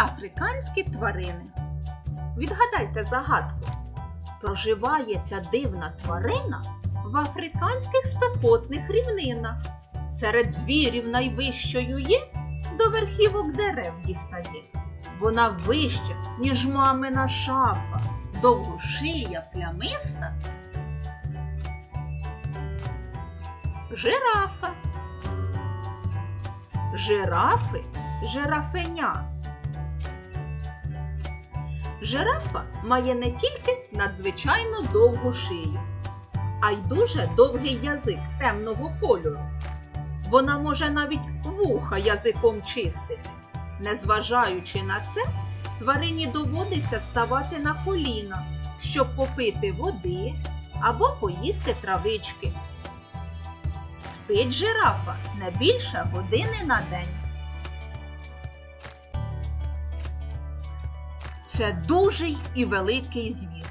Африканські тварини. Відгадайте загадку. Проживає ця дивна тварина в африканських спекотних рівнинах. Серед звірів найвищою є, до верхівок дерев дістає. Вона вища, ніж мамина шафа, довгошия плямиста. Жирафа. Жирафи жирафеня. Жирафа має не тільки надзвичайно довгу шию, а й дуже довгий язик темного кольору. Вона може навіть вуха язиком чистити. Незважаючи на це, тварині доводиться ставати на коліна, щоб попити води або поїсти травички. Спить жирафа не більше години на день. Це дужий і великий звір.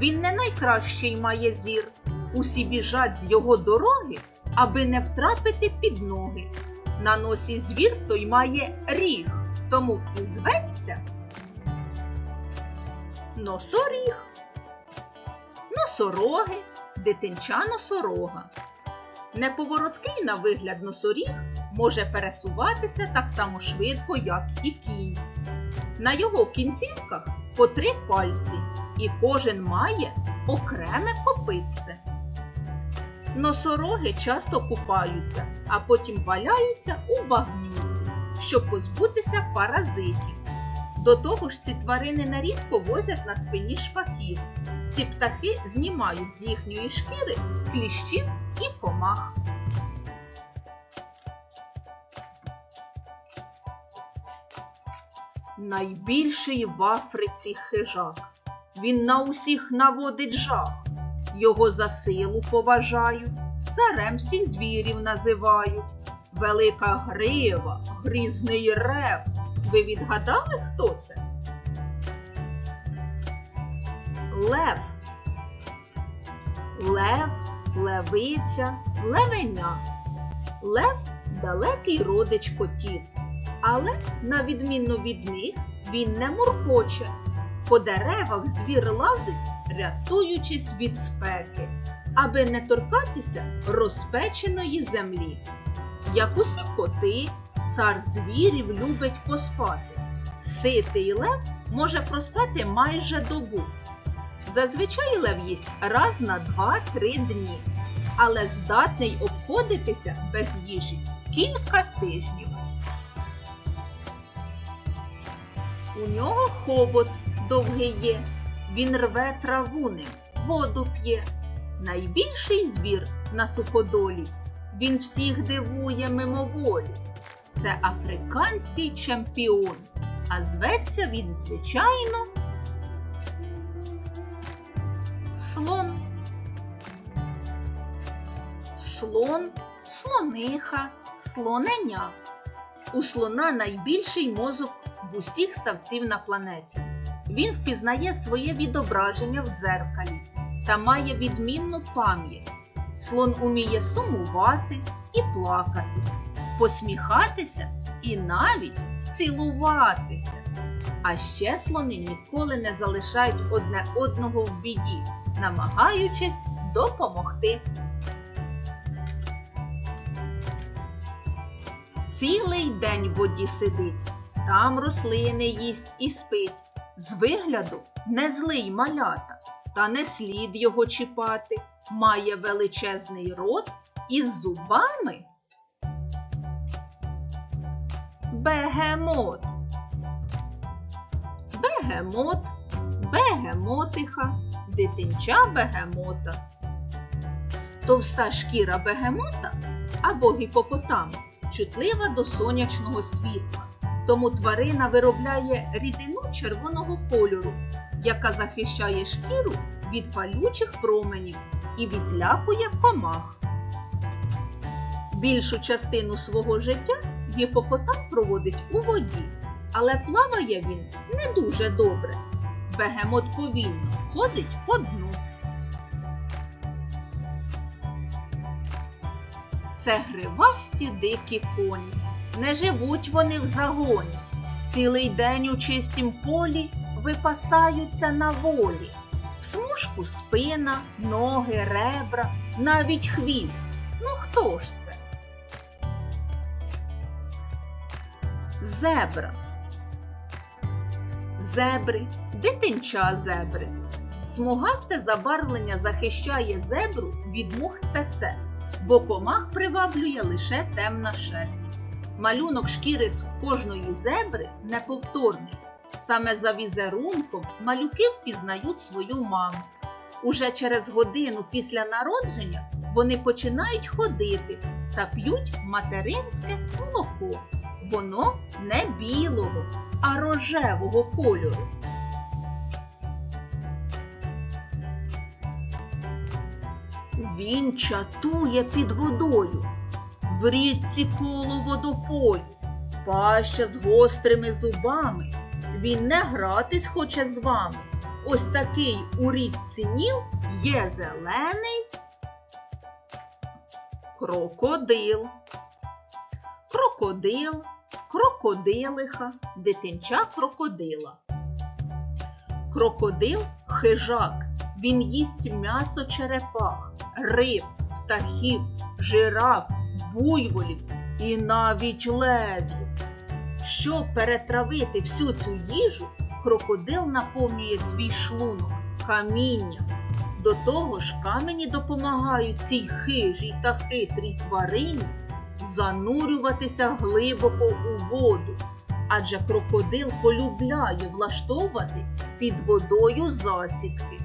Він не найкращий має зір. Усі біжать з його дороги, аби не втрапити під ноги. На носі звір той має ріг, тому і зветься носоріг, носороги, дитинча носорога. Неповороткий на вигляд носоріг може пересуватися так само швидко, як і кінь. На його кінцівках по три пальці, і кожен має окреме копитце. Носороги часто купаються, а потім валяються у багнюці, щоб позбутися паразитів. До того ж, ці тварини нерідко возять на спині шпаків. Ці птахи знімають з їхньої шкіри кліщів і комах. Найбільший в Африці хижак. Він на усіх наводить жах. Його за силу поважають, царем всіх звірів називають. Велика грива, грізний рев. Ви відгадали, хто це? Лев. Лев, левиця, левеня. Лев далекий родич котів. Але, на відміну від них, він не муркоче. По деревах звір лазить, рятуючись від спеки, аби не торкатися розпеченої землі. Як усі коти, цар звірів любить поспати. Ситий лев може проспати майже добу. Зазвичай лев їсть раз на 2-3 дні, але здатний обходитися без їжі кілька тижнів. У нього хобот довгий є, він рве траву ним, воду п'є. Найбільший звір на суходолі, він всіх дивує мимоволі. Це африканський чемпіон, а зветься він, звичайно, слон. Слон, слониха, слоненя. У слона найбільший мозок в усіх савців на планеті. Він впізнає своє відображення в дзеркалі та має відмінну пам'ять. Слон уміє сумувати і плакати, посміхатися і навіть цілуватися. А ще слони ніколи не залишають одне одного в біді, намагаючись допомогти. Цілий день в воді сидить, там рослини їсть і спить. З вигляду не злий малята, та не слід його чіпати. Має величезний рот із зубами. Бегемот. Бегемот, бегемотиха, дитинча бегемота. Товста шкіра бегемота або гіпопотама чутлива до сонячного світла. Тому тварина виробляє рідину червоного кольору, яка захищає шкіру від палючих променів і відлякує комах. Більшу частину свого життя гіпопотам проводить у воді, але плаває він не дуже добре. Бегемот повільно ходить по дну. Це гривасті дикі коні. Не живуть вони в загоні. Цілий день у чистім полі випасаються на волі. В смужку спина, ноги, ребра, навіть хвіст. Ну хто ж це? Зебра. Зебри, дитинча зебри. Смугасте забарвлення захищає зебру від мух ЦЦ, бо комах приваблює лише темна шерсть. Малюнок шкіри з кожної зебри неповторний. Саме за візерунком малюки впізнають свою маму. Уже через годину після народження вони починають ходити та п'ють материнське молоко. Воно не білого, а рожевого кольору. Він чатує під водою, в річці коло водопою, паща з гострими зубами. Він не гратись хоче з вами. Ось такий у річці Ніл є зелений крокодил. Крокодил, крокодилиха, дитинча крокодила. Крокодил хижак. Він їсть м'ясо черепах, риб, птахів, жираф, буйволів і навіть левів. Щоб перетравити всю цю їжу, крокодил наповнює свій шлунок камінням. До того ж, камені допомагають цій хижій та хитрій тварині занурюватися глибоко у воду, адже крокодил полюбляє влаштовувати під водою засідки.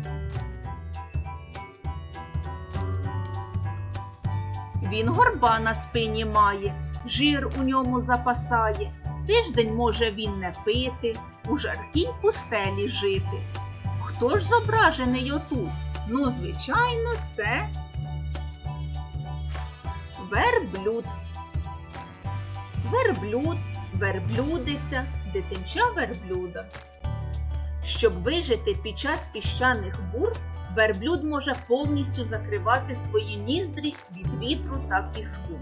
Він горба на спині має, жир у ньому запасає. Тиждень може він не пити, у жаркій пустелі жити. Хто ж зображений отут? Ну, звичайно, це верблюд. Верблюд, верблюдиця, дитинча верблюда. Щоб вижити під час піщаних бур, верблюд може повністю закривати свої ніздрі від вітру та піску,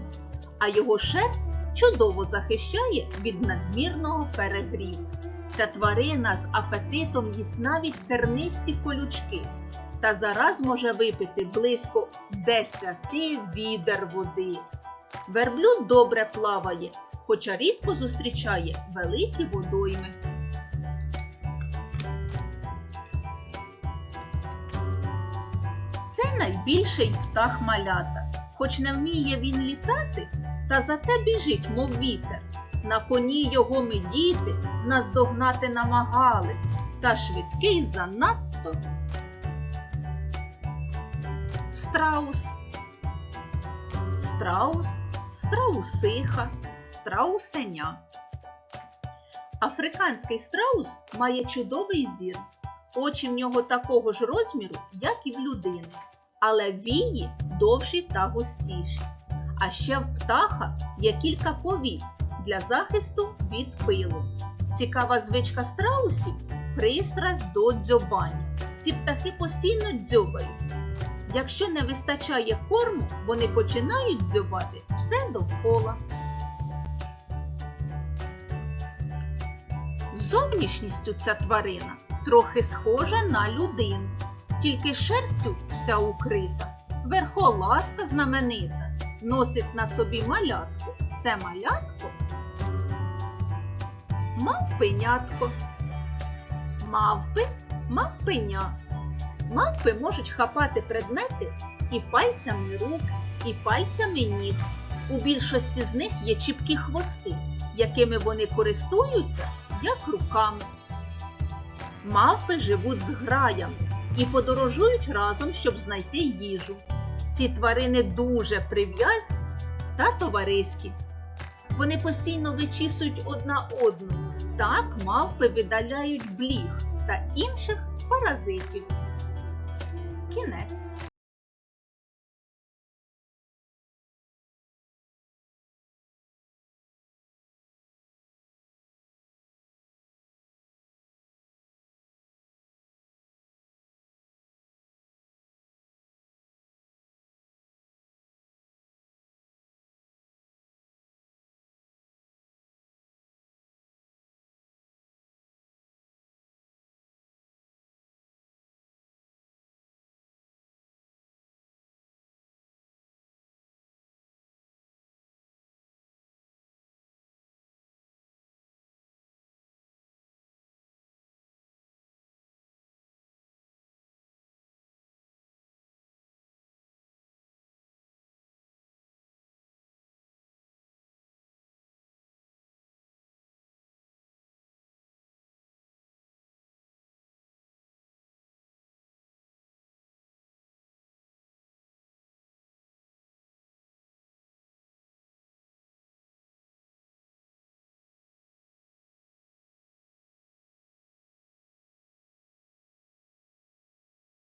а його шерсть чудово захищає від надмірного перегріву. Ця тварина з апетитом їсть навіть тернисті колючки та зараз може випити близько 10 відер води. Верблюд добре плаває, хоча рідко зустрічає великі водойми. Найбільший птах малята. Хоч не вміє він літати, та зате біжить, мов вітер. На коні його ми діти наздогнати намагались, та швидкий занадто. Страус, страус, страусиха, страусеня. Африканський страус має чудовий зір. Очі в нього такого ж розміру, як і в людини, але вії довші та густіші. А ще в птаха є кілька повік для захисту від пилу. Цікава звичка страусів пристрасть до дзьобання. Ці птахи постійно дзьобають. Якщо не вистачає корму, вони починають дзьобати все довкола. Зовнішністю ця тварина трохи схожа на людину, тільки шерстю вся укрита. Верхоласка знаменита, носить на собі малятку. Це малятко мавпенятко. Мавпи мавпеня. Мавпи можуть хапати предмети і пальцями рук, і пальцями ніг. У більшості з них є чіпкі хвости, якими вони користуються як руками. Мавпи живуть з граями і подорожують разом, щоб знайти їжу. Ці тварини дуже прив'язні та товариські. Вони постійно вичісують одна одну. Так мавпи видаляють бліг та інших паразитів. Кінець.